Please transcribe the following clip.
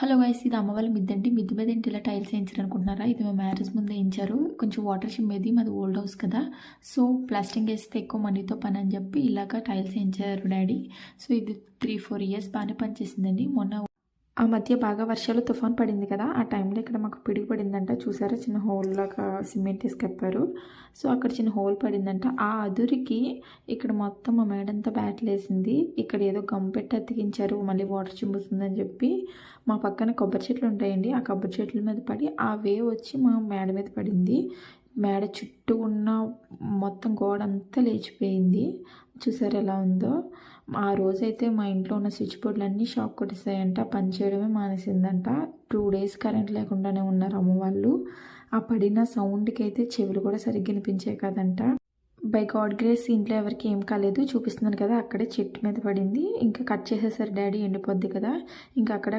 Hello guys ఇది అమ్మ వాళ్ళ మిద్దండి మిద్ది మీద ఏంటి ఇలా టైల్స్ వేయించారు అనుకుంటున్నారా ఇది మా మ్యారేజ్ ముందు వేయించారు. కొంచెం వాటర్ చిమ్మేది మాది ఓల్డ్ హౌస్ కదా. సో ప్లాస్టింగ్ వేస్తే ఎక్కువ మనీతో పని అని చెప్పి ఇలాగ టైల్స్ వేయించారు డాడీ. సో ఇది త్రీ ఫోర్ ఇయర్స్ బాగానే పనిచేసిందండి. మొన్న ఆ మధ్య బాగా వర్షాలు తుఫాన్ పడింది కదా ఆ టైంలో ఇక్కడ మాకు పిడుగు పడిందంట చూసారా? చిన్న హోల్ లాగా సిమెంట్ వేసి కప్పారు. సో అక్కడ చిన్న హోల్ పడిందంట. ఆ అదురికి ఇక్కడ మొత్తం మా మేడంతా బ్యాట్లు వేసింది. ఇక్కడ ఏదో గమ్ పెట్టి అతికించారు. మళ్ళీ వాటర్ చిమ్ముతుందని చెప్పి మా పక్కన కొబ్బరి చెట్లు ఉంటాయండి. ఆ కొబ్బరి చెట్ల మీద పడి ఆ వేవ్ వచ్చి మా మేడ మీద పడింది. మేడ చుట్టూ ఉన్న మొత్తం గోడ అంతా లేచిపోయింది. చూసారు ఎలా ఉందో? ఆ రోజైతే మా ఇంట్లో ఉన్న స్విచ్ బోర్డులన్నీ షాక్ కొట్టేసాయంట పని చేయడమే మానేసిందంట. టూ డేస్ కరెంట్ లేకుండానే ఉన్నారు అమ్మ వాళ్ళు. ఆ పడిన సౌండ్కి అయితే చెవులు కూడా సరిగ్గా వినిపించాయి కదంట. బై గాడ్ గ్రేస్ ఇంట్లో ఎవరికి ఏం కాలేదు. చూపిస్తున్నాను కదా అక్కడే చెట్టు మీద పడింది. ఇంకా కట్ చేసేసారు డాడీ ఎండిపోద్ది కదా. ఇంకా అక్కడ